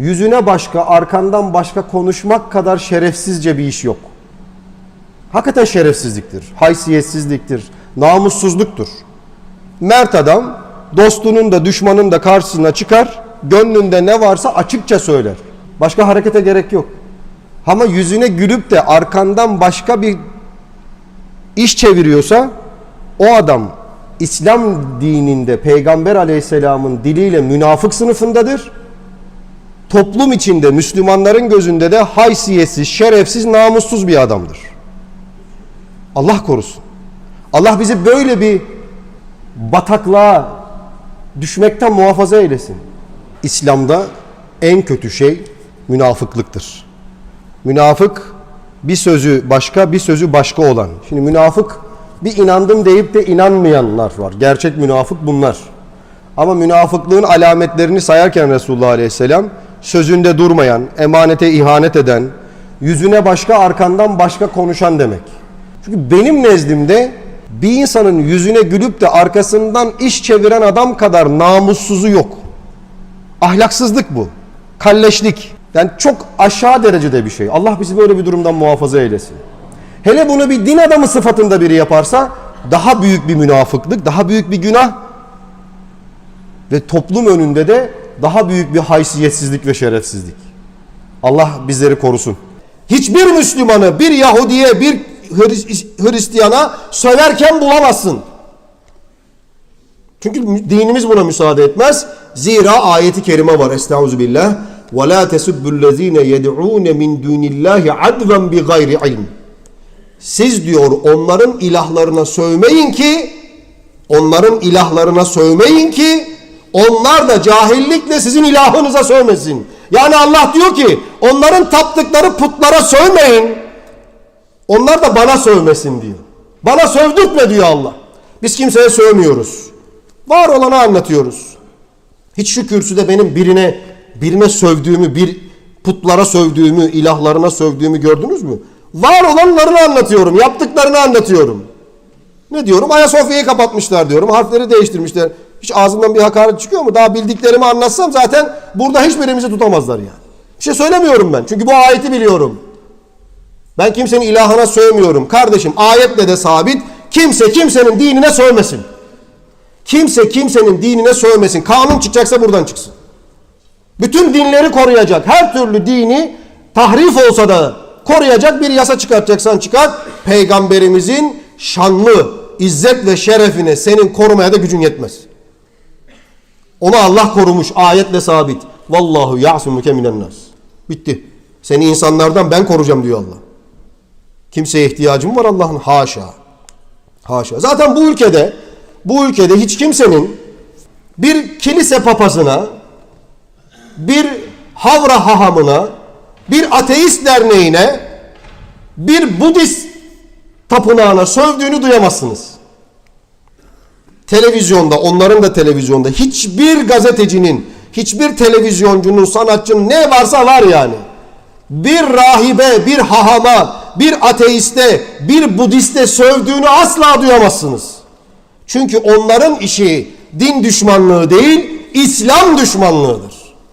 yüzüne başka, arkandan başka konuşmak kadar şerefsizce bir iş yok. Hakikaten şerefsizliktir, haysiyetsizliktir, namussuzluktur. Mert adam dostunun da düşmanın da karşısına çıkar, gönlünde ne varsa açıkça söyler. Başka harekete gerek yok. Ama yüzüne gülüp de arkandan başka bir iş çeviriyorsa o adam İslam dininde Peygamber aleyhisselamın diliyle münafık sınıfındadır. Toplum içinde Müslümanların gözünde de haysiyetsiz, şerefsiz, namussuz bir adamdır. Allah korusun. Allah bizi böyle bir bataklığa düşmekten muhafaza eylesin. İslam'da en kötü şey münafıklıktır. Münafık bir sözü başka bir sözü başka olan. Şimdi münafık bir inandım deyip de inanmayanlar var. Gerçek münafık bunlar. Ama münafıklığın alametlerini sayarken Resulullah Aleyhisselam sözünde durmayan, emanete ihanet eden, yüzüne başka arkandan başka konuşan demek. Çünkü benim nezdimde bir insanın yüzüne gülüp de arkasından iş çeviren adam kadar namussuzu yok. Ahlaksızlık bu. Kalleşlik. Yani çok aşağı derecede bir şey. Allah bizi böyle bir durumdan muhafaza eylesin. Hele bunu bir din adamı sıfatında biri yaparsa daha büyük bir münafıklık, daha büyük bir günah ve toplum önünde de daha büyük bir haysiyetsizlik ve şerefsizlik. Allah bizleri korusun. Hiçbir Müslümanı bir Yahudiye, bir Hri- Hristiyana söverken bulamazsın. Çünkü dinimiz buna müsaade etmez. Zira ayeti kerime var. Estağfirullah. وَلَا تَسُبُّ الَّذ۪ينَ يَدْعُونَ مِنْ دُونِ اللّٰهِ عَدْوًا بِغَيْرِ عِلْمٍ Siz diyor onların ilahlarına sövmeyin ki onların ilahlarına sövmeyin ki onlar da cahillikle sizin ilahınıza sövmesin. Yani Allah diyor ki onların taptıkları putlara sövmeyin. Onlar da bana sövmesin diyor. Bana sövdürtme diyor Allah. Biz kimseye sövmüyoruz. Var olanı anlatıyoruz. Hiç şu kürsüde benim birine birine sövdüğümü, bir putlara sövdüğümü, ilahlarına sövdüğümü gördünüz mü? Var olanlarını anlatıyorum, yaptıklarını anlatıyorum. Ne diyorum? Ayasofya'yı kapatmışlar diyorum. Harfleri değiştirmişler. Hiç ağzımdan bir hakaret çıkıyor mu? Daha bildiklerimi anlatsam zaten burada hiçbirimizi tutamazlar yani. Bir şey söylemiyorum ben. Çünkü bu ayeti biliyorum. Ben kimsenin ilahına sövmüyorum. Kardeşim ayetle de sabit. Kimse kimsenin dinine sövmesin. Kimse kimsenin dinine sövmesin. Kanun çıkacaksa buradan çıksın. Bütün dinleri koruyacak. Her türlü dini tahrif olsa da koruyacak bir yasa çıkartacaksan çıkart. Peygamberimizin şanlı, izzet ve şerefine senin korumaya da gücün yetmez. Onu Allah korumuş. Ayetle sabit. Vallahu ya'sumuke minen nas. Bitti. Seni insanlardan ben koruyacağım diyor Allah. Kimseye ihtiyacım var Allah'ın haşa. Haşa. Zaten bu ülkede bu ülkede hiç kimsenin bir kilise papazına, bir havra hahamına, bir ateist derneğine, bir Budist tapınağına sövdüğünü duyamazsınız. Televizyonda, onların da televizyonda hiçbir gazetecinin, hiçbir televizyoncunun, sanatçının ne varsa var yani. Bir rahibe, bir hahama, bir ateiste, bir Budiste sövdüğünü asla duyamazsınız. Çünkü onların işi din düşmanlığı değil, İslam düşmanlığıdır.